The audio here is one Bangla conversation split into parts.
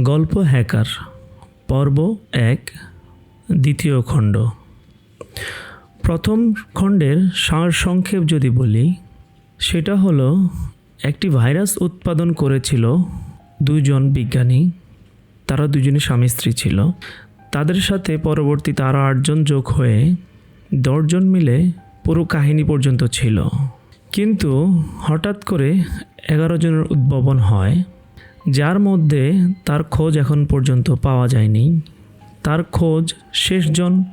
গল্প হ্যাকার, পর্ব এক, দ্বিতীয় খণ্ড। প্রথম খণ্ডের সারসংক্ষেপ যদি বলি, সেটা হলো, একটি ভাইরাস উৎপাদন করেছিল দুজন বিজ্ঞানী, তারা দুজনই স্বামী স্ত্রী ছিল। তাদের সাথে পরবর্তীতে আরও আটজন যোগ হয়ে দশজন মিলে পুরো কাহিনী পর্যন্ত ছিল। কিন্তু হঠাৎ করে এগারো জনের উদ্ভাবন হয়। যার মধ্যে তার খোঁজ এখন পর্যন্ত পাওয়া যায়নি। তার খোঁজ শেষজন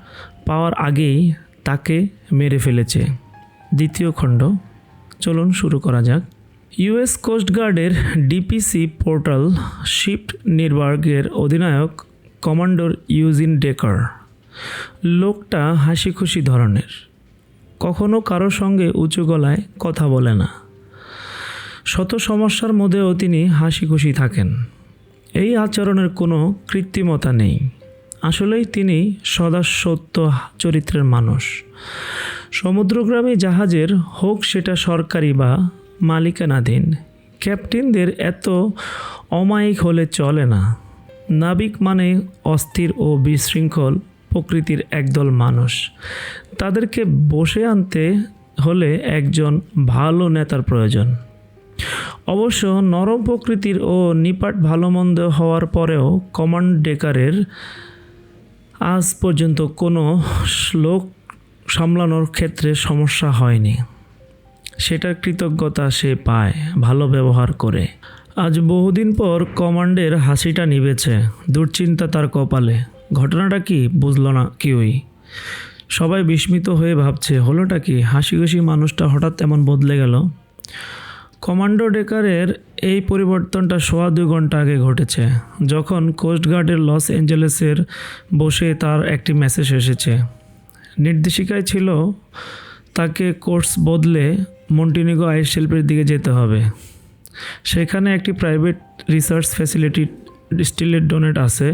পাওয়ার আগেই তাকে মেরে ফেলেছে। দ্বিতীয় খণ্ড, চলুন শুরু করা যাক। ইউএস কোস্টগার্ডের ডিপিসি পোর্টাল শিফট নির্বার্গের অধিনায়ক কমান্ডর ইউজিন ডেকার। লোকটা হাসি খুশি ধরনের। কখনো কারোর সঙ্গে উঁচু গলায় কথা বলে না। শত সমস্যার মধ্যেও তিনি হাসি খুশি থাকেন। এই আচরণের কোনো কৃত্রিমতা নেই। আসলেই তিনি সদা সত্য চরিত্রের মানুষ। সমুদ্রগ্রামী জাহাজের হোক সেটা সরকারি বা মালিকানাধীন, ক্যাপ্টেনদের এত অমায়িক হলে চলে না। নাবিক মানে অস্থির ও বিশৃঙ্খল প্রকৃতির একদল মানুষ। তাদেরকে বসে আনতে হলে একজন ভালো নেতার প্রয়োজন। অবশ্য নরম প্রকৃতির ও নিপাট ভালো মন্দ হওয়ার পরেও কমান্ড ডেকারের আজ পর্যন্ত কোনো লোক সামলানোর ক্ষেত্রে সমস্যা হয়নি। সেটার কৃতজ্ঞতা সে পায়, ভালো ব্যবহার করে। আজ বহুদিন পর কমান্ডের হাসিটা নিবেছে দুশ্চিন্তা তার কপালে। ঘটনাটা কি বুঝলো না কেউই। সবাই বিস্মিত হয়ে ভাবছে, হলোটা কি? হাসি খুশি মানুষটা হঠাৎ এমন বদলে গেল? কমান্ডো ডেকারের এই পরিবর্তনটা সোয়া দুই ঘণ্টা আগে ঘটেছে, যখন কোস্টগার্ডের লস অ্যাঞ্জেলেসের বসে তার একটি মেসেজ এসেছে। নির্দেশিকায় ছিল, তাকে কোর্স বদলে মন্টিনিগো আইস শিল্পের দিকে যেতে হবে। সেখানে একটি প্রাইভেট রিসার্চ ফ্যাসিলিটি স্টিলের ডোনেট আছে,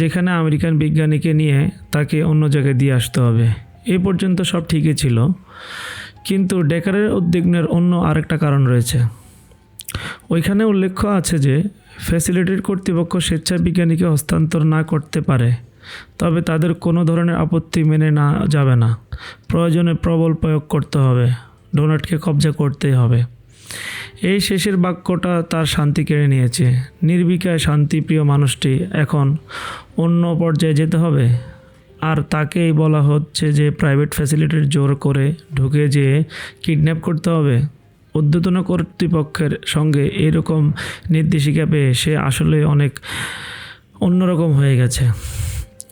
যেখানে আমেরিকান বিজ্ঞানীকে নিয়ে তাকে অন্য জায়গায় দিয়ে আসতে হবে। এ পর্যন্ত সব ঠিকই ছিল। কিন্তু ডেকারের উদ্বিগ্নের অন্য আরেকটা কারণ রয়েছে। ওইখানে উল্লেখ্য আছে যে, ফ্যাসিলিটির কর্তৃপক্ষ স্বেচ্ছায় বিজ্ঞানীকে হস্তান্তর না করতে পারে, তবে তাদের কোনো ধরনের আপত্তি মেনে না যাবে না। প্রয়োজনে প্রবল প্রয়োগ করতে হবে, ডোনাটকে কবজা করতেই হবে। এই শেষের বাক্যটা তার শান্তি কেড়ে নিয়েছে। নির্বিকায় শান্তিপ্রিয় মানুষটি এখন অন্য পর্যায়ে যেতে হবে? আর তাকেই বলা হচ্ছে যে প্রাইভেট ফ্যাসিলিটির জোর করে ঢুকে যেয়ে কিডন্যাপ করতে হবে। উদ্যোতন কর্তৃপক্ষের সঙ্গে এরকম নির্দেশিকা পেয়ে সে আসলে অনেক অন্যরকম হয়ে গেছে।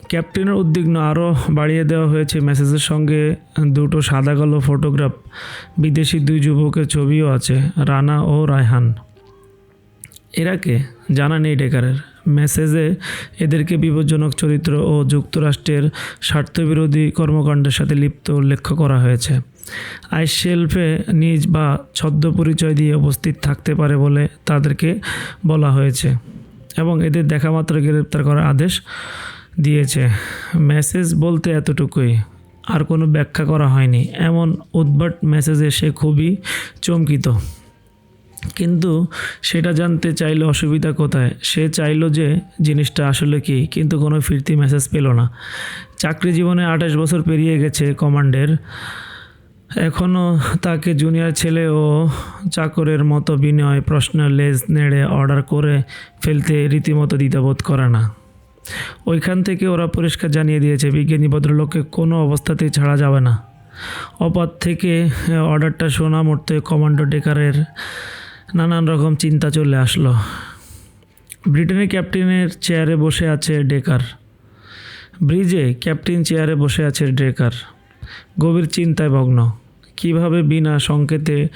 ক্যাপ্টেনের উদ্বিগ্ন আরও বাড়িয়ে দেওয়া হয়েছে মেসেজের সঙ্গে। দুটো সাদা কালো ফটোগ্রাফ বিদেশি দুই যুবকের ছবিও আছে, রানা ও রায়হান। এরাকে জানা নেই ডেকারের। মেসেজে এদেরকে বিপজ্জনক চরিত্র ও যুক্তরাষ্ট্রের স্বার্থবিরোধী কর্মকাণ্ডের সাথে লিপ্ত উল্লেখ করা হয়েছে। আইস শেলফে নিজ বা ছদ্ম পরিচয় দিয়ে উপস্থিত থাকতে পারে বলে তাদেরকে বলা হয়েছে এবং এদের দেখা মাত্র গ্রেপ্তার করার আদেশ দিয়েছে। মেসেজ বলতে এতটুকুই, আর কোনো ব্যাখ্যা করা হয়নি। এমন উদ্ভট মেসেজে সে খুবই চমকিত। কিন্তু সেটা জানতে চাইলে অসুবিধা কোথায়? সে চাইলো যে জিনিসটা আসলে কি, কিন্তু কোনো ফিরতি মেসেজ পেল না। চাকরি জীবনে আঠাশ বছর পেরিয়ে গেছে কমান্ডের। এখনও তাকে জুনিয়র ছেলে ও চাকরের মতো বিনয়, প্রশ্ন, লেজ নেড়ে অর্ডার করে ফেলতে রীতিমতো দ্বিধাবোধ করে না। ওইখান থেকে ওরা পরিষ্কার জানিয়ে দিয়েছে, বিজ্ঞানী ভদ্রলোককে কোনো অবস্থাতেই ছাড়া যাবে না। অপাত থেকে অর্ডারটা শোনা মরতে কমান্ডো ডেকারের নানান রকম চিন্তা চলে আসলো। ব্রিটেনের ক্যাপ্টেনের চেয়ারে বসে আছে ডেকার। ব্রিজে ক্যাপ্টেন চেয়ারে বসে আছে ডেকার। গভীর চিন্তায় ভগ্ন। কীভাবে বিনা সংকেতে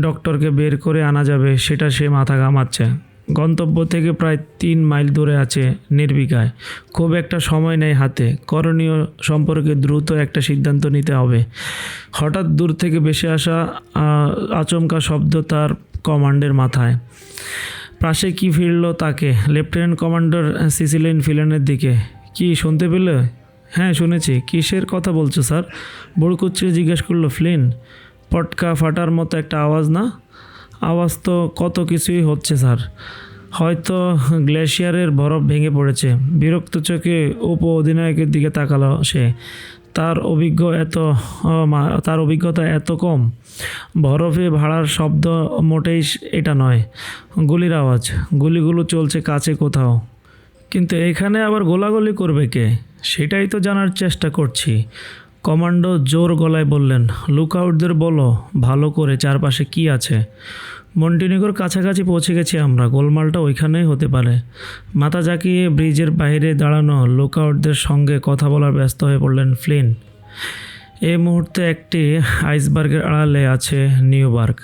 ডক্টরকে বের করে আনা যাবে, সেটা সে মাথা ঘামাচ্ছে। গন্তব্য থেকে প্রায় তিন মাইল দূরে আছে নির্বিকায়। খুব একটা সময় নেই হাতে। করণীয় সম্পর্কে দ্রুত একটা সিদ্ধান্ত নিতে হবে। হঠাৎ দূর থেকে বেশি আসা আচমকা শব্দ তার কমান্ডের মাথায়। পাশে কি ফিরল তাকে? লেফটেন্যান্ট কমান্ডার সিসিলিন ফিলেনের দিকে। কি, শুনতে পেলে? হ্যাঁ শুনেছি। কিসের কথা বলছো, স্যার? বড়কুচ্ছিয়ে জিজ্ঞেস করল, ফ্লিন, পটকা ফাটার মতো একটা আওয়াজ না? আওয়াজ তো কত কিছুই হচ্ছে, স্যার। হয়তো গ্লেশিয়ারের বরফ ভেঙে পড়েছে। বিরক্ত চোখে উপ অধিনায়কের দিকে তাকালো সে। তার অভিজ্ঞ এত তার অভিজ্ঞতা এত কম। বরফে ভাড়ার শব্দ মোটেই এটা নয়। গুলির আওয়াজ, গুলিগুলো চলছে কাছে কোথাও। কিন্তু এখানে আবার গোলাগুলি করবে কে? সেটাই তো জানার চেষ্টা করছি। কমান্ডো জোর গলায় বললেন, লুকআউটদের বলো, ভালো করে চারপাশে কি আছে? মন্টিনিগোর কাছাকাছি পৌঁছে গেছি আমরা। গোলমালটা ওইখানেই হতে পারে। মাথা জাকিয়ে ব্রিজের বাইরে দাঁড়ানো লুকআউটদের সঙ্গে কথা বলার ব্যস্ত হয়ে পড়লেন ফ্লিন। এই মুহূর্তে একটি আইসবার্গের আড়ালে আছে নিউবার্গ।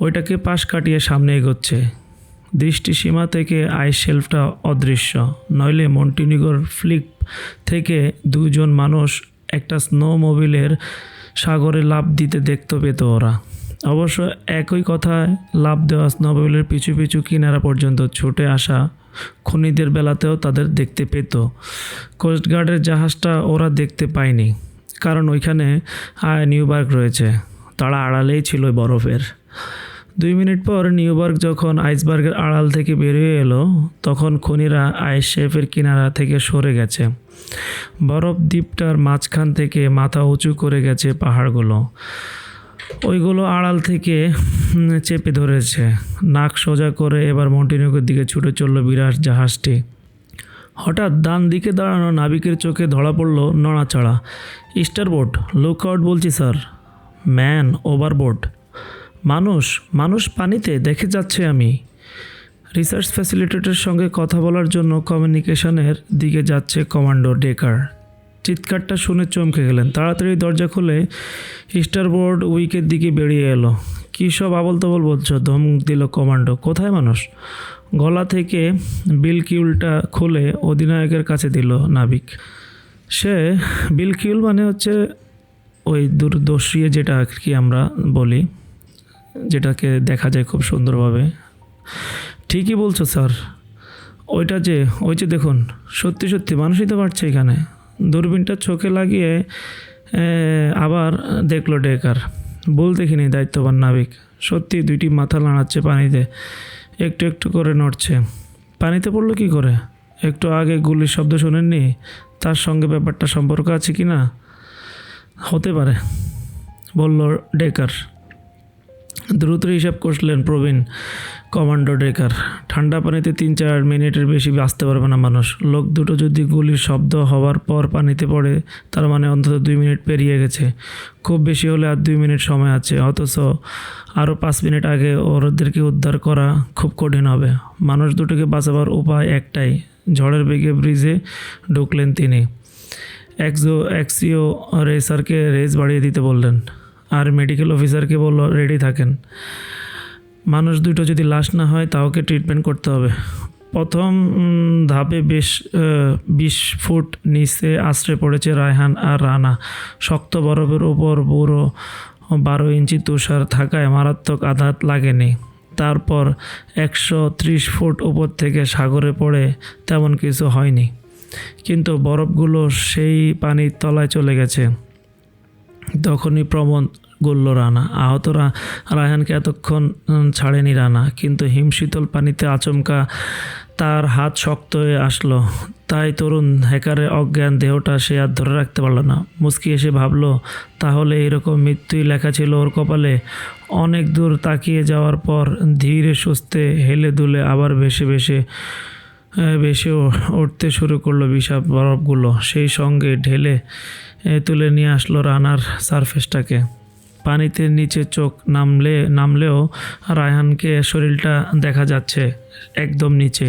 ওইটাকে পাশ কাটিয়ে সামনে এগোচ্ছে। দৃষ্টিসীমা থেকে আইস শেলফটা অদৃশ্য। নইলে মন্টিনিগোর ফ্লিপ থেকে দুজন মানুষ একটা স্নো মোবিলের সাগরে লাভ দিতে দেখতে পেত ওরা। অবশ্য একই কথায় লাভ দেওয়া স্নো পিছু পিছু কিনারা পর্যন্ত ছুটে আসা খনিদের বেলাতেও তাদের দেখতে পেত। কোস্টগার্ডের জাহাজটা ওরা দেখতে পায়নি, কারণ ওইখানে আয় নিউবার্গ রয়েছে। তারা আড়ালেই ছিল বরফের। দুই মিনিট পর নিউবার্গ যখন আইসবার্গের আড়াল থেকে বেরিয়ে এলো, তখন খনিরা আইস শেফের কিনারা থেকে সরে গেছে। বরফ দ্বীপটার মাঝখান থেকে মাথা উঁচু করে গেছে পাহাড়গুলো। ওইগুলো আড়াল থেকে চেপে ধরেছে। নাক সোজা করে এবার মন্টিনিগোর দিকে ছুটে চলল বিরাট জাহাজটি। হঠাৎ ডান দিকে দাঁড়ানো নাবিকের চোখে ধরা পড়ল নড়াচড়া। স্টারবোর্ড লুকআউট বলছি, স্যার। ম্যান ওভারবোর্ড মানুষ মানুষ পানিতে, দেখে যাচ্ছে আমি। রিসার্চ ফ্যাসিলিটেটের সঙ্গে কথা বলার জন্য কমিউনিকেশনের দিকে যাচ্ছে কমান্ডো ডেকার। চিৎকারটা শুনে চমকে গেলেন। তাড়াতাড়ি দরজা খুলে স্টারবোর্ড উইকের দিকে বেরিয়ে এলো। কী সব আবল তবল বলছো? ধমক দিল কমান্ডো। কোথায় মানুষ? গলা থেকে বিল কিউলটা খুলে অধিনায়কের কাছে দিল নাবিক। সে বিল কিউল মানে হচ্ছে ওই দূরদর্শী যেটা আর কি আমরা বলি, যেটাকে দেখা যায় খুব সুন্দরভাবে। ঠিকই বলছো স্যার। ওইটা যে, ওই যে দেখুন, সত্যি সত্যি মানুষই তো পারছে এখানে। দূরবীনটা চোখে লাগিয়ে আবার দেখল ডেকার। বল দেখিনি দায়িত্ববান নাবিক। সত্যি দুইটি মাথা নাড়াচ্ছে পানিতে। একটু একটু করে নড়ছে। পানিতে পড়ল কি করে? একটু আগে গুলির শব্দ শোনেননি? তার সঙ্গে ব্যাপারটা সম্পর্ক আছে কি না? হতে পারে, বলল ডেকার। দ্রুত হিসাব করলেন প্রবীণ। Commando decker. ঠান্ডা পানিতে তিন চার মিনিটের বেশি বাঁচতে পারবে না মানুষ। লোক দুটো যদি গুলির শব্দ হওয়ার পর পানিতে পড়ে, তার মানে অন্তত দুই মিনিট পেরিয়ে গেছে। খুব বেশি হলে আর দুই মিনিট সময় আছে। অথচ আরও পাঁচ মিনিট আগে ওরদেরকে উদ্ধার করা খুব কঠিন হবে। মানুষ দুটোকে বাঁচাবার উপায় একটাই, ঝড়ের বেগে ব্রিজে ঢুকলেন তিনি। এক্সো, এক্সিও রেসারকে রেস বাড়িয়ে দিতে বললেন। আর মেডিকেল অফিসারকে বলল, রেডি থাকেন। মানুষ দুটো যদি লাশ না হয় তাওকে ট্রিটমেন্ট করতে হবে। প্রথম ধাপে বেশ বিশ ফুট নিচে আশ্রয় পড়েছে রায়হান আর রানা। শক্ত বরফের ওপর বুড়ো বারো ইঞ্চি তুষার থাকায় মারাত্মক আঘাত লাগেনি। তারপর একশো ত্রিশ ফুট উপর থেকে সাগরে পড়ে তেমন কিছু হয়নি। কিন্তু বরফগুলো সেই পানির তলায় চলে গেছে। তখনই প্রমোদ গড়ল রানা। আহত রায়হানকে এতক্ষণ ছাড়েনি রানা, কিন্তু হিমশীতল পানিতে আচমকা তার হাত শক্ত হয়ে আসলো। তাই তরুণ হ্যাকারের অজ্ঞান দেহটা সে আর ধরে রাখতে পারল না। মুচকি এসে ভাবলো, তাহলে এরকম মৃত্যুই লেখা ছিল ওর কপালে? অনেক দূর তাকিয়ে যাওয়ার পর ধীরে সুস্থে হেলে দুলে আবার ভেসে ভেসে ভেসে উঠতে শুরু করল বিষাদ বরফগুলো। সেই সঙ্গে ঢেলে তুলে নিয়ে আসলো রানার সারফেসটাকে। পানিতে নিচে চোখ নামলে, নামলেও রায়হানকে শরীরটা দেখা যাচ্ছে একদম নিচে।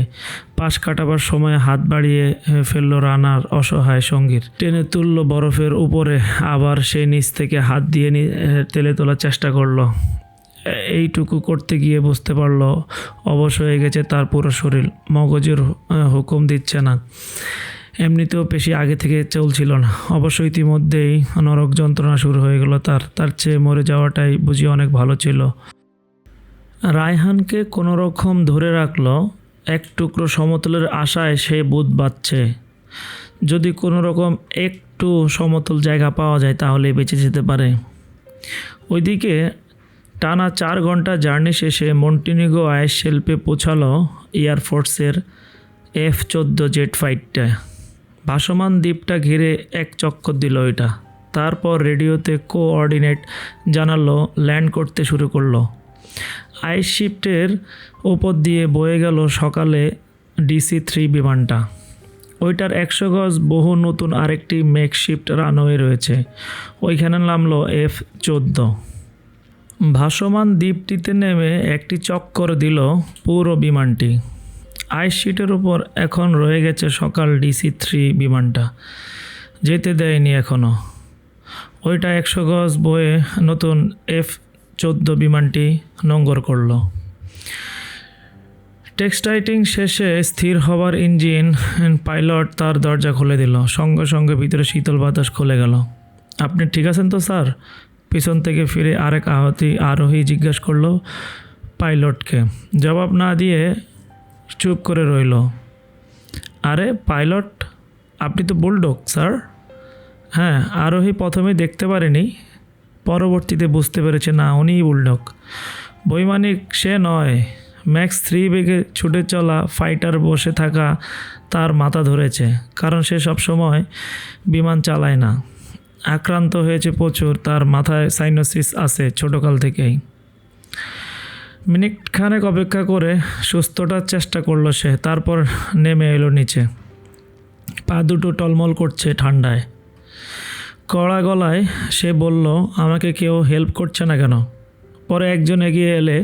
পাশ কাটাবার সময় হাত বাড়িয়ে ফেলল রানার অসহায় সঙ্গীর। টেনে তুলল বরফের উপরে, আবার সেই নিচ থেকে হাত দিয়ে তেলে তোলার চেষ্টা করল। এইটুকু করতে গিয়ে বুঝতে পারল, অবশ হয়ে গেছে তার পুরো শরীর। মগজের হুকুম দিচ্ছে না। এমনিতেও পেশি আগে থেকে চলছিল না। অবশ্য ইতিমধ্যেই নরক যন্ত্রণা শুরু হয়ে গেল তার। তার চেয়ে মরে যাওয়াটাই বুঝি অনেক ভালো ছিল। রায়হানকে কোনো রকম ধরে রাখল, এক টুকরো সমতলের আশায় সে বুধ বাচ্ছে যদি কোনো রকম একটু সমতল জায়গা পাওয়া যায় তাহলে বেঁচে যেতে পারে। ওইদিকে টানা চার ঘণ্টা জার্নি শেষে মন্টিনিগো আইস শিল্পে পৌঁছালো এয়ারফোর্সের এফ চোদ্দ জেট ফাইটটা। ভাসমান দ্বীপটা ঘিরে এক চক্কর দিল এটা। তারপর রেডিওতে কোঅর্ডিনেট জানালো, ল্যান্ড করতে শুরু করল। আইস শিফটের ওপর দিয়ে বয়ে গেল সকালে ডিসি থ্রি বিমানটা। ওইটার একশো গজ বহু নতুন আরেকটি মেকশিফট রানওয়ে রয়েছে। ওইখানে নামলো এফ চোদ্দ। ভাসমান দ্বীপটিতে নেমে একটি চক্কর দিল পুরো বিমানটি। আইস শিটের উপর এখন রয়ে গেছে সকাল ডিসি থ্রি বিমানটা। যেতে দেয়নি এখনও ওইটা একশো গজ বয়ে নতুন এফ চোদ্দ বিমানটি নোঙ্গর করল। টেক্সটাইটিং শেষে স্থির হওয়ার ইঞ্জিন পাইলট তার দরজা খুলে দিল। সঙ্গে সঙ্গে ভিতরে শীতল বাতাস খুলে গেল। আপনি ঠিক আছেন তো, স্যার? পিছন থেকে ফিরে আরেক আহতি আরোহী জিজ্ঞেস করল পাইলটকে। জবাব না দিয়ে চুপ করে রইল। আরে, পাইলট, আপনি তো বুলডগ, স্যার। হ্যাঁ আরোহী প্রথমে দেখতে পারেনি। পরবর্তীতে বুঝতে পেরেছে, না, উনিই বুলডগ। বৈমানিক সে নয়। ম্যাক্স থ্রি বেগে ছুটে চলা ফাইটার বসে থাকা তার মাথা ধরেছে, কারণ সে সবসময় বিমান চালায় না। আক্রান্ত হয়েছে প্রচুর, তার মাথায় সাইনোসিস আছে ছোটোকাল থেকেই। মিনিট খানেক অপেক্ষা করে সুস্থটার চেষ্টা করল সে, তারপর নেমে এলো নিচে। পা দুটো টলমল করছে ঠান্ডায়। কড়া গলায় সে বলল, আমাকে কেউ হেল্প করছে না কেন? পরে একজন এগিয়ে এলে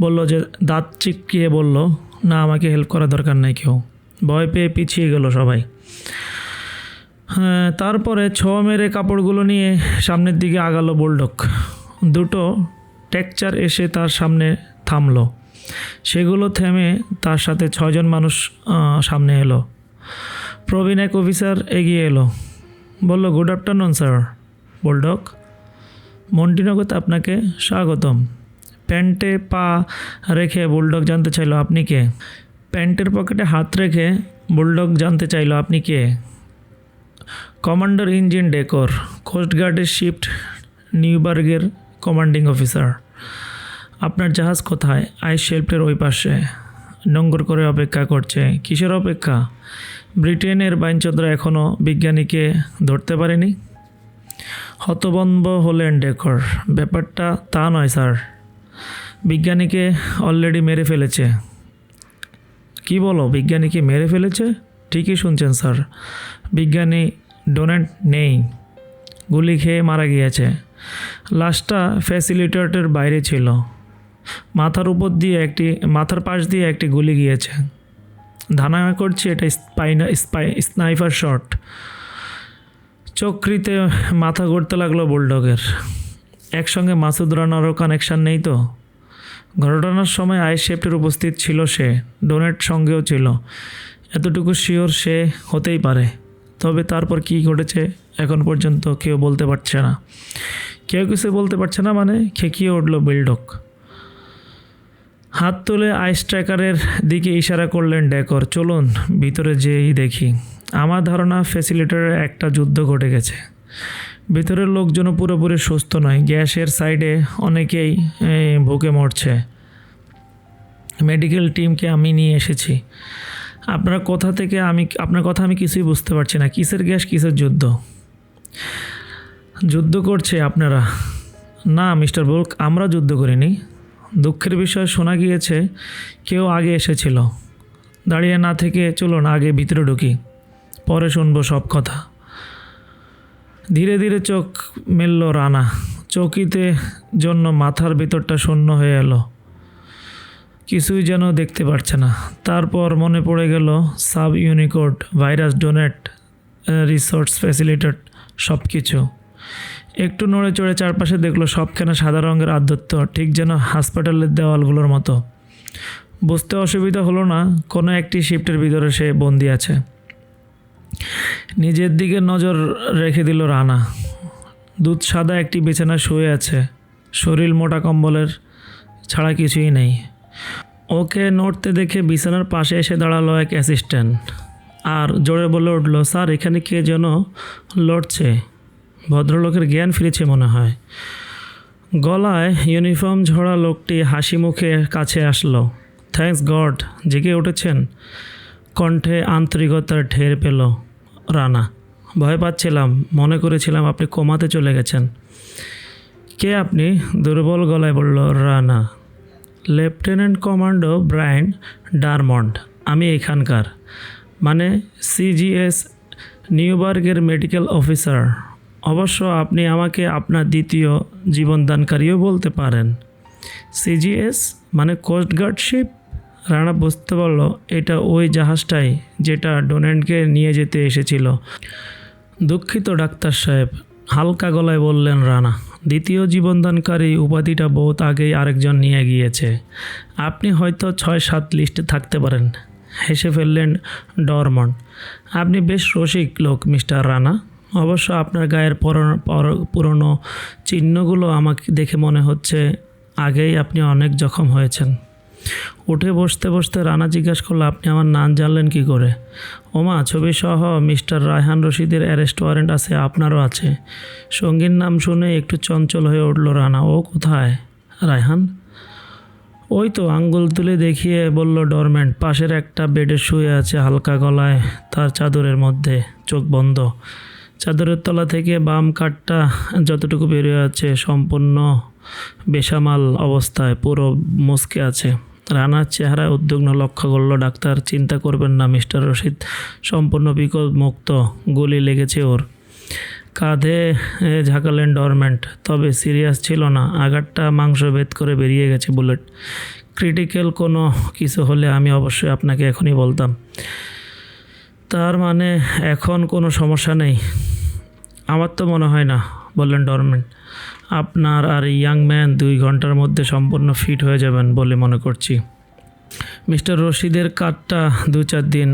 বলল যে, দাঁত চিকিয়ে বলল, না, আমাকে হেল্প করার দরকার নেই কেউ। ভয় পেয়ে পিছিয়ে গেল সবাই। হ্যাঁ তারপরে ছ মেরে কাপড়গুলো নিয়ে সামনের দিকে আগালো বুলডক দুটো টেকচার এসে তার সামনে থামল। সেগুলো থেমে তার সাথে ছয়জন মানুষ সামনে এলো। প্রবীণ এক অফিসার এগিয়ে এলো। বলল গুড আফটারনুন স্যার বুলডক মন্টিনগরতে আপনাকে স্বাগতম। প্যান্টে পা রেখে বুলডগ জানতে চাইলো, আপনি কে? প্যান্টের পকেটে হাত রেখে বুলডগ জানতে চাইলো, আপনি কে? কমান্ডার ইঞ্জিন ডেকর, কোস্টগার্ডের শিফট নিউবার্গের কমান্ডিং অফিসার আপনার জাহাজ কোথায়? আইস শেল্পের ওই পাশে। নোঙ্গর করে অপেক্ষা করছে। কিসের অপেক্ষা? ব্রিটেনের বাইনচন্দ্র এখনও বিজ্ঞানীকে ধরতে পারেনি? হতবম্ব হলেন ডেকর। ব্যাপারটা তা নয়, স্যার। বিজ্ঞানীকে অলরেডি মেরে ফেলেছে। কি বলো, বিজ্ঞানীকে মেরে ফেলেছে? ঠিকই শুনছেন, স্যার। বিজ্ঞানী ডোনেট নেই। গুলি খেয়ে মারা গিয়েছে। লাশটা ফ্যাসিলিটেটের বাইরে ছিল। মাথার উপর দিয়ে একটি, মাথার পাশ দিয়ে একটি গুলি গিয়েছে। ধারণা করছি এটা স্পাইনা স্পাই স্নাইপার শট চক্রিতে মাথা গড়তে লাগল বুলডগের। একসঙ্গে মাসুদ রানারও কানেকশান নেই তো। ঘটনার সময় আই শেফটের উপস্থিত ছিল সে ডোনেট সঙ্গেও ছিল। এতটুকু শিওর সে হতেই পারে। তবে তারপর কি ঘটেছে? এখন পর্যন্ত কেউ বলতে পারছে না। কেউ কিছু বলতে পারছে না মানে খেকিয়ে উঠল বিল্ডক হাত তুলে আইস ট্র্যাকারের দিকে ইশারা করলেন ডেকর চলুন, ভিতরে যেয়েই দেখি। আমার ধারণা ফ্যাসিলিটারে একটা যুদ্ধ ঘটে গেছে। ভিতরের লোকজনও পুরোপুরি সুস্থ নয়। গ্যাসের সাইডে অনেকেই ভুকে মরছে। মেডিকেল টিমকে আমি নিয়ে এসেছি। আপনার কথা থেকে আমি, আপনার কথা আমি কিছুই বুঝতে পারছি না। কিসের গ্যাস, কিসের যুদ্ধ? যুদ্ধ করছে আপনারা। না, মিস্টার বুলক, আমরা যুদ্ধ করিনি। দুঃখের বিষয় শোনা গিয়েছে, কেউ আগে এসেছিল। দাঁড়িয়ে না থেকে চলুন, আগে ভিতরে ঢুকি। পরে শুনব সব কথা। ধীরে ধীরে চোখ মেলল রানা। চৌকিতে জন্য মাথার ভিতরটা শূন্য হয়ে এলো। কিছুই যেন দেখতে পারছে না। তারপর মনে পড়ে গেল সাব ইউনিকোড ভাইরাস ডোনেট রিসোর্স ফ্যাসিলিটেড। সব কিছু একটু নড়ে চড়ে চারপাশে দেখল সবখানে সাদা রঙের আদ্যত্ব ঠিক যেন হাসপাতালের দেওয়ালগুলোর মতো। বুঝতে অসুবিধা হলো না, কোনো একটি শিফটের ভিতরে সে বন্দি আছে। নিজের দিকে নজর রেখে দিল রানা। দুধ সাদা একটি বিছানা শুয়ে আছে। শরীর মোটা কম্বলের ছাড়া কিছুই নেই। ওকে নড়তে দেখে বিছানার পাশে এসে দাঁড়াল এক অ্যাসিস্ট্যান্ট। আর জোরে বলে উঠল, স্যার, এখানে কে যেন লড়ছে? ভদ্রলোকের জ্ঞান ফিরেছে মনে হয়। গলায় ইউনিফর্ম ঝরা লোকটি হাসি মুখে কাছে আসলো। থ্যাঙ্কস গড, জেগে উঠেছেন। কণ্ঠে আন্তরিকতার ঢের পেল রানা। ভয় পাচ্ছিলাম, মনে করেছিলাম আপনি কোমাতে চলে গেছেন। কে আপনি? দুর্বল গলায় বলল রানা। লেফটেন্যান্ট কমান্ডো ব্রায়ান্ট ডারমন্ড, আমি এখানকার। মানে সিজিএস নিউবার্গের মেডিকেল অফিসার অবশ্য আপনি আমাকে আপনার দ্বিতীয় জীবনদানকারীও বলতে পারেন। সিজিএস মানে কোস্টগার্ড শিপ রানা বুঝতে পারল এটা ওই জাহাজটাই যেটা ডোনেন্টকে নিয়ে যেতে এসেছিল। দুঃখিত ডাক্তার সাহেব, হালকা গলায় বললেন রানা, দ্বিতীয় জীবনদানকারী উপাধিটা বহুত আগেই আরেকজন নিয়ে গিয়েছে। আপনি হয়তো ছয় সাত লিস্টে থাকতে পারেন। হেসে ফেললেন ডরমন। আপনি বেশ রসিক লোক, মিস্টার রানা। অবশ্য আপনার গায়ের পর- পর- পুরনো চিহ্নগুলো আমাকে দেখে মনে হচ্ছে আগেই আপনি অনেক জখম হয়েছেন। উঠে বসতে বসতে রানা জিজ্ঞাসা করল, আপনি আমার নাম জানলেন কি করে? ওমা ছবি সহ মিস্টার রায়হান রশিদের অ্যারেস্ট ওয়ারেন্ট আছে, আপনারও আছে। সঙ্গীর নাম শুনে একটু চঞ্চল হয়ে উঠল রানা। ও কোথায় রায়হান? ওই তো আঙ্গুল তুলে দেখিয়ে বলল ডরমেন্ট পাশের একটা বেডে শুয়ে আছে হালকা গলায়, তার চাদরের মধ্যে, চোখ বন্ধ। চাদরের তলা থেকে বাম কাঠটা যতটুকু বেরিয়ে আছে সম্পূর্ণ বেসামাল অবস্থায়, পুরো মুসকে আছে। রানার চেহারায় উদ্বিগ্ন লক্ষ্য করল, ডাক্তার, চিন্তা করবেন না, মিস্টার রশিদ, সম্পূর্ণ বিকট মুক্ত গুলি লেগেছে ওর। কাঁধে ঝাঁকালেন ডরমেন্ট তবে সিরিয়াস ছিল না। আঘাতটা মাংস ভেদ করে বেরিয়ে গেছে বুলেট। ক্রিটিক্যাল কোনো কিছু হলে আমি অবশ্যই আপনাকে এখনই বলতাম। তার মানে এখন কোনো সমস্যা নেই। আমার তো মনে হয় না, বললেন ডরমেন্ট আপনার আর ইয়াং ম্যান দুই ঘণ্টার মধ্যে সম্পূর্ণ ফিট হয়ে যাবেন বলে মনে করছি। মিস্টার রশিদের কাঠটা দু চার দিন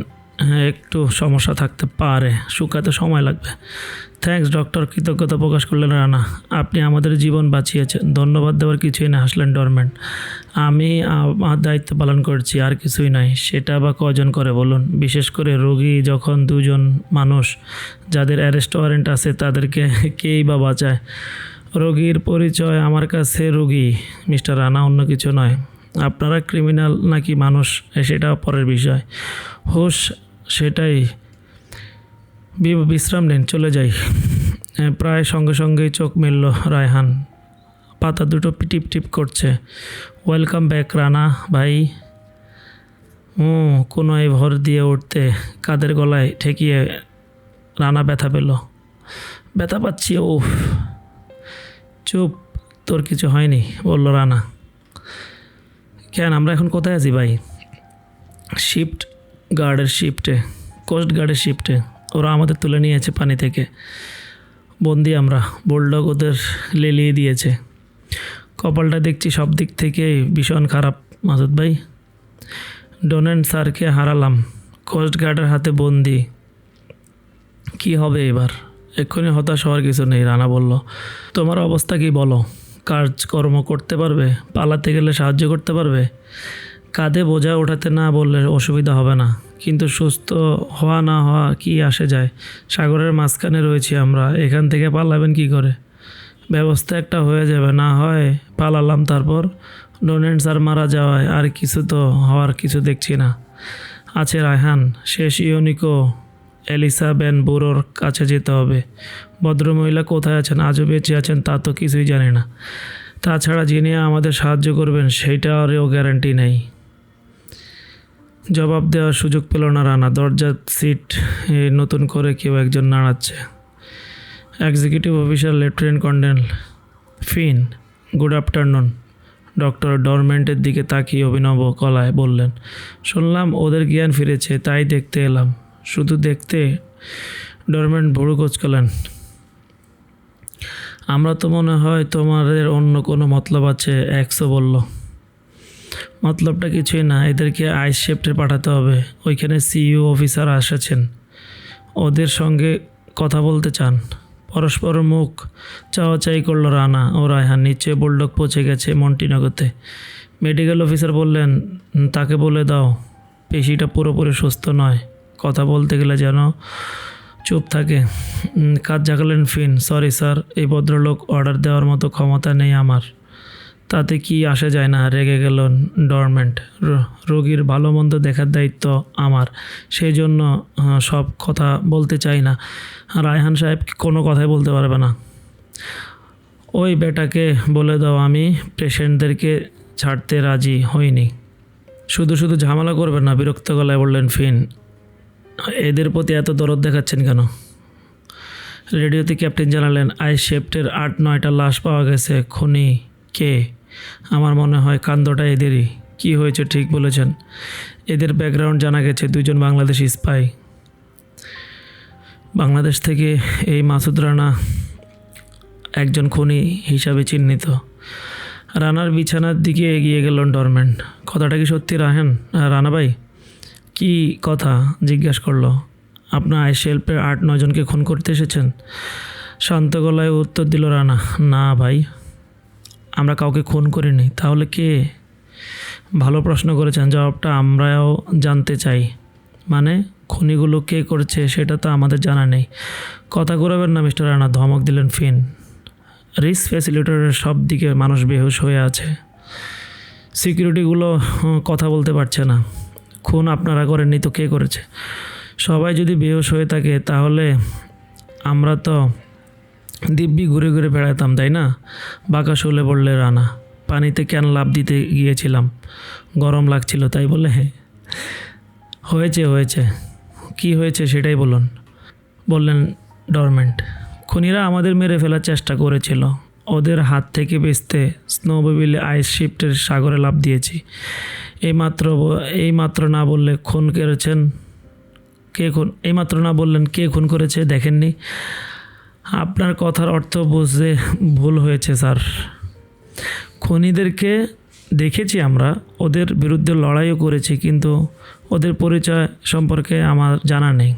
একটু সমস্যা থাকতে পারে। শুকাতে সময় লাগবে। থ্যাঙ্কস ডক্টর কৃতজ্ঞতা প্রকাশ করলেন রানা। আপনি আমাদের জীবন বাঁচিয়েছেন। ধন্যবাদ দেওয়ার কিছুই না। হাসলেন ডরম্যান। আমি আমার দায়িত্ব পালন করছি। আর কিছুই নাই সেটা বা কজন করে বলুন? বিশেষ করে রোগী যখন দুজন মানুষ, যাদের অ্যারেস্ট ওয়ারেন্ট আছে, তাদেরকে কেই বা বাঁচায়? রোগীর পরিচয় আমার কাছে রোগী। মিস্টার রানা, অন্য কিছু নয়। আপনারা ক্রিমিনাল নাকি মানুষ সেটা পরের বিষয়। হোস সেটাই। বিশ্রাম নিন, চলে যাই। প্রায় সঙ্গে সঙ্গেই চোখ মেলল রায়হান। পাতা দুটো টিপ টিপ করছে। ওয়েলকাম ব্যাক রানা ভাই। হুম কোনো এই ভর দিয়ে উঠতে কাদের গলায় ঠেকিয়ে রানা ব্যথা পেল। ব্যথা পাচ্ছি, উফ। চুপ, তোর কিছু হয়নি, বলল রানা। কেন? আমরা এখন কোথায় আছি ভাই? শিফট গার্ডের শিফটে কোস্ট গার্ডের শিফটে ওরা আমাদের তুলে নিয়েছে পানি থেকে। বন্দি আমরা। বোলডগ ওদের লেলিয়ে দিয়েছে। কপালটা দেখছি সব দিক থেকেই ভীষণ খারাপ, মাসুদ ভাই। ডোনেন স্যারকে হারালাম। কোস্ট গার্ডের হাতে বন্দি। কি হবে এবার? এক্ষুনি হতাশ হওয়ার কিছু নেই, রানা বলল। তোমার অবস্থা কি বলো? কাজকর্ম করতে পারবে, পালাতে গেলে সাহায্য করতে পারবে। কাঁধে বোঝা ওঠাতে না বললে অসুবিধা হবে না। কিন্তু সুস্থ হওয়া না হওয়া কি আসে যায়? সাগরের মাঝখানে রয়েছি আমরা, এখান থেকে পালাবেন কি করে? ব্যবস্থা একটা হয়ে যাবে, না হয় পালালাম তারপর ডোনেন্ট স্যার মারা যাওয়ায় আর কিছু তো হওয়ার কিছু দেখছি না। আছে রায়হান, শেষ ইউনিকো এলিসা বেন বুড়োর কাছে যেতে হবে। ভদ্রমহিলা কোথায় আছেন? আজও বেঁচে আছেন, তা তো কিছুই জানি না। তাছাড়া যিনি আমাদের সাহায্য করবেন সেইটারও গ্যারান্টি নেই। জবাব দেওয়ার সুযোগ পেল না রানা। দরজার সিট নতুন করে কেউ একজন নাড়াচ্ছে। Executive officer lieutenant colonel Finn good afternoon doctor ডরমেন্টের দিকে তাকিয়ে অভিনব কলায় বললেন, শুনলাম ওদের জ্ঞান ফিরেছে, তাই দেখতে এলাম। শুধু দেখতে? ডরমেন্ট ভুরু কোচকালেন। আমরা তো মনে হয় তোমাদের অন্য কোনো মতলব আছে, একশো বলল। মতলবটা কিছুই না, এদেরকে আইস শেফটে পাঠাতে হবে। ওইখানে সিইও অফিসার এসেছেন ওদের সঙ্গে কথা বলতে চান। পরস্পর মুখ চাওয়াচাই করল রানা ও রায়হান। নিচে বোল্ডক পৌঁছে গেছে মন্টিনগরতে। মেডিকেল অফিসার বললেন, তাকে বলে দাও, পেশিটা পুরোপুরি সুস্থ নয়। কথা বলতে গেলে যেন চুপ থাকে। কাজ জাগালেন ফিন। সরি, স্যার, এই ভদ্রলোক অর্ডার দেওয়ার মতো ক্ষমতা নেই আমার। তাতে কি আসে যায় না? রেগে গেল ডরমেন্ট রোগীর ভালো মন্দ দেখার দায়িত্ব আমার। সেই জন্য সব কথা বলতে চাই না। রায়হান সাহেব কোনো কথাই বলতে পারবে না। ওই বেটাকে বলে দাও, আমি পেশেন্টদেরকে ছাড়তে রাজি হইনি। শুধু শুধু ঝামেলা করবেন না, বিরক্ত গলায় বললেন ফিন। এদের প্রতি এত দরদ দেখাচ্ছেন কেন? রেডিওতে ক্যাপ্টেন জানালেন, আই শেফটের আট, নয়টা লাশ পাওয়া গেছে। খনি কে? আমার মনে হয় কান্দটা এদেরই। কি হয়েছে ঠিক বলেছেন। এদের ব্যাকগ্রাউন্ড জানা গেছে, দুজন বাংলাদেশি স্পাই। বাংলাদেশ থেকে এই মাসুদ রানা একজন খুনি হিসাবে চিহ্নিত। রানার বিছানার দিকে এগিয়ে গেল ডরম্যান্ট কথাটা কি সত্যি, রাহেন? রানা ভাই কি কথা জিজ্ঞাসা করল? আপনার আই শেল্পের আট নয়জনকে খুন করতে এসেছেন? শান্ত গলায় উত্তর দিল রানা, না ভাই, আমরা কাউকে খুন করিনি। তাহলে কে? ভালো প্রশ্ন করেছেন, জবাবটা আমরাও জানতে চাই। মানে খুনিগুলো কে করছে সেটা তো আমাদের জানা নেই। কথা ঘুরাবেন না, মিস্টার রানা, ধমক দিলেন ফিন। রিস ফ্যাসিলিটেটের সব দিকে মানুষ বেহুশ হয়ে আছে। সিকিউরিটিগুলো কথা বলতে পারছে না। খুন আপনারা করেননি তো কে করেছে? সবাই যদি বেহুশ হয়ে থাকে তাহলে আমরা তো দিব্যি ঘুরে ঘুরে বেড়াতাম, তাই না? বাঁকা শুলে বললে রানা। পানিতে কেন লাভ দিতে গিয়েছিলাম? গরম লাগছিল, তাই বলে? হ্যাঁ হয়েছে হয়েছে। কি হয়েছে সেটাই বলুন, বললেন ডরমেন্ট। খুনিরা আমাদের মেরে ফেলার চেষ্টা করেছিল। ওদের হাত থেকে বেচতে স্নোবেবিলে আইস শিফটের সাগরে লাভ দিয়েছি। এইমাত্র এইমাত্র না বললে খুন করেছেন। কে খুন? এইমাত্র না বললেন কে খুন করেছে দেখেননি। আপনার কথার অর্থ বুঝতে ভুল হয়েছে, স্যার। খনিদেরকে দেখেছি আমরা, ওদের বিরুদ্ধে লড়াইও করেছি, কিন্তু ওদের পরিচয় সম্পর্কে আমার জানা নেই।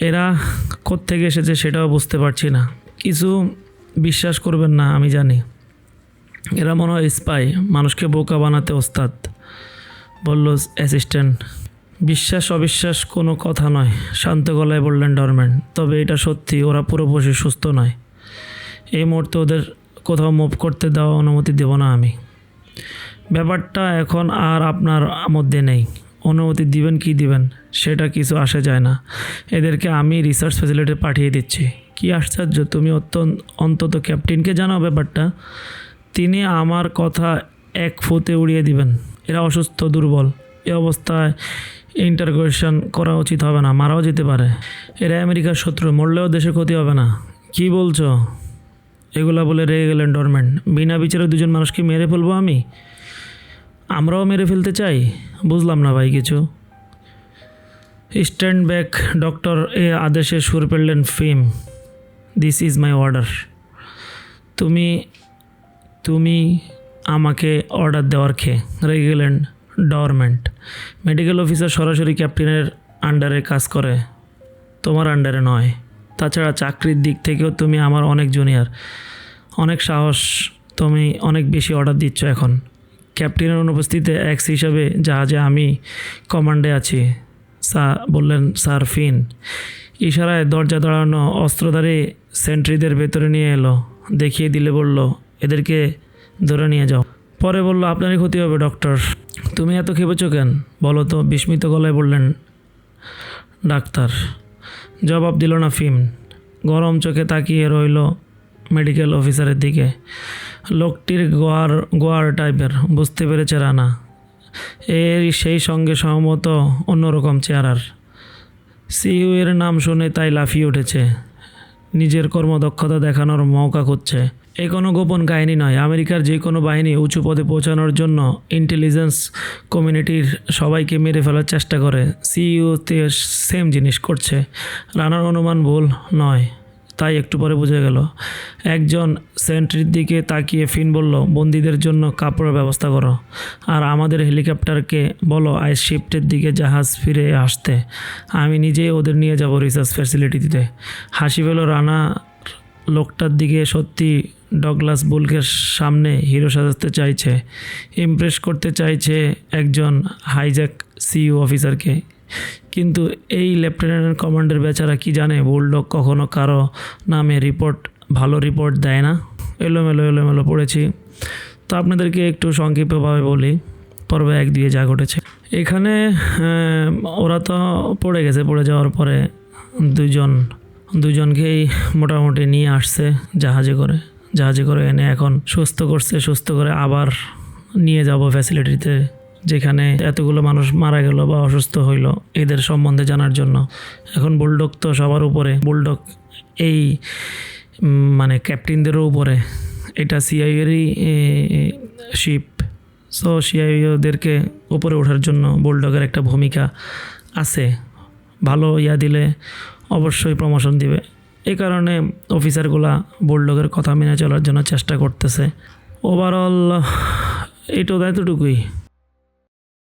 এরা কোত্থেকে এসেছে সেটাও বুঝতে পারছি না। কিছু বিশ্বাস করবেন না, আমি জানি। এরা মনে হয় স্পাই মানুষকে বোকা বানাতে ওস্তাদ। বলল অ্যাসিস্ট্যান্ট বিশ্বাস, অবিশ্বাস কোনো কথা নয়। শান্ত গলায় বললেন ডরম্যান তবে এটা সত্যি, ওরা পুরোপুরি সুস্থ নয়। এই মুহূর্তে ওদের কোথাও মুভ করতে দেওয়া অনুমতি দেব না আমি। ব্যাপারটা এখন আর আপনার মধ্যে নেই। অনুমতি দিবেন কি দিবেন, সেটা কিছু আসে যায় না। এদেরকে আমি রিসার্চ ফ্যাসিলিটি পাঠিয়ে দিচ্ছি। কি আশ্চর্য, তুমি অত্যন্ত, অন্তত ক্যাপ্টেনকে জানাও ব্যাপারটা। তিনি আমার কথা এক ফুতে উড়িয়ে দিবেন। এরা অসুস্থ, দুর্বল। এ অবস্থায় ইন্টারগ্রেশন করা উচিত হবে না, মারাও যেতে পারে। এরা আমেরিকার শত্রু, মরলেও দেশের ক্ষতি হবে না। কি বলছো? এগুলা বলে রেগে গেলেন ডরম্যান্ট বিনা বিচারে দুজন মানুষকে মেরে ফেলব আমি? আমরাও মেরে ফেলতে চাই? বুঝলাম না ভাই কিছু। স্ট্যান্ড ব্যাক ডক্টর এ আদেশে সুর পেলেন ফিম। দিস ইজ মাই অর্ডার তুমি তুমি আমাকে অর্ডার দেওয়ার খেয়ে রেগে গেলেন ডরমেন্ট মেডিকেল অফিসার সরাসরি ক্যাপ্টেনের আন্ডারে কাজ করে। তোমার আন্ডারে নয়। তাছাড়া চাকরির দিক থেকেও তুমি আমার অনেক জুনিয়র অনেক সাহস তুমি অনেক বেশি অর্ডার দিচ্ছ এখন। ক্যাপ্টেনের অনুপস্থিতিতে এক্স হিসাবে জাহাজে আমি কমান্ডে আছি সা বললেন স্যার ফিন। ইশারায় দরজা দাঁড়ানো অস্ত্রধারী সেন্ট্রিদের ভেতরে নিয়ে এলো, দেখিয়ে দিলে বলল এদেরকে ধরে নিয়ে যাও। পরে বলল, আপনারই ক্ষতি হবে ডক্টর তুমি এত খেপেছো কেন? বলো তো। বিস্মিত গলায় বললেন, ডাক্তার, জবাব দিল না ফিম। গরম চোখে তাকিয়ে রইল মেডিকেল অফিসারের দিকে। লোকটির গোয়ার গোয়ার টাইপের বুঝতে পেরেছে রানা। এর সেই সঙ্গে সহমত অন্যরকম চেহারার। সিইউ এর নাম শুনে তাই লাফিয়ে উঠেছে। নিজের কর্মদক্ষতা দেখানোর মৌকা খুঁজছে। এ কোনো গোপন কাহিনী নয়। আমেরিকার যে কোনো বাহিনী উঁচু পদে পৌঁছানোর জন্য ইন্টেলিজেন্স কমিউনিটির সবাইকে মেরে ফেলার চেষ্টা করে। সিইও তে সেম জিনিস করছে। রানার অনুমান ভুল নয়। তাই একটু পরে বুঝে গেল। একজন সেন্ট্রির দিকে তাকিয়ে ফিন বলল, বন্দীদের জন্য কাপড়ের ব্যবস্থা করো। আর আমাদের হেলিকপ্টারকে বলো, আইস শিফটের দিকে জাহাজ ফিরে আসতে। আমি নিজেই ওদের নিয়ে যাব রিসার্চ ফ্যাসিলিটিতে। হাসি পেল রানা লোকটার দিকে। সত্যি, ডগলাস বুলকের সামনে হিরো সাজাতে চাইছে। ইমপ্রেস করতে চাইছে একজন হাইজ্যাক সিইও অফিসারকে। কিন্তু এই লেফটেন্যান্ট কমান্ডের বেচারা কি জানে? বুলডগ কখনো কারও নামে রিপোর্ট, ভালো রিপোর্ট দেয় না। এলোমেলো এলোমেলো পড়েছি। তো আপনাদেরকে একটু সংক্ষিপ্তভাবে বলি। পর্ব এক দিয়ে যা ঘটেছে। এখানে ওরা তো পড়ে গেছে। পড়ে যাওয়ার পরে দুজন, দুজনকেই মোটামুটি নিয়ে আসছে জাহাজে করে। জাহাজে করে এনে এখন সুস্থ করছে, সুস্থ করে আবার নিয়ে যাব ফ্যাসিলিটিতে যেখানে এতগুলো মানুষ মারা গেল বা অসুস্থ হইল, এদের সম্বন্ধে জানার জন্য। এখন বুলডগ তো সবার উপরে। বুলডগ এই মানে ক্যাপ্টেনদেরও উপরে। এটা সিআইয়েরই শিপ সো সিআইওদেরকে উপরে ওঠার জন্য বুলডগের একটা ভূমিকা আছে। ভালো ইয়া দিলে অবশ্যই প্রমোশন দিবে। এই কারণে অফিসারগুলা বুলডগের কথা মেনে চলার জন্য চেষ্টা করতেছে। ওভারঅল এইটা এতটুকুই।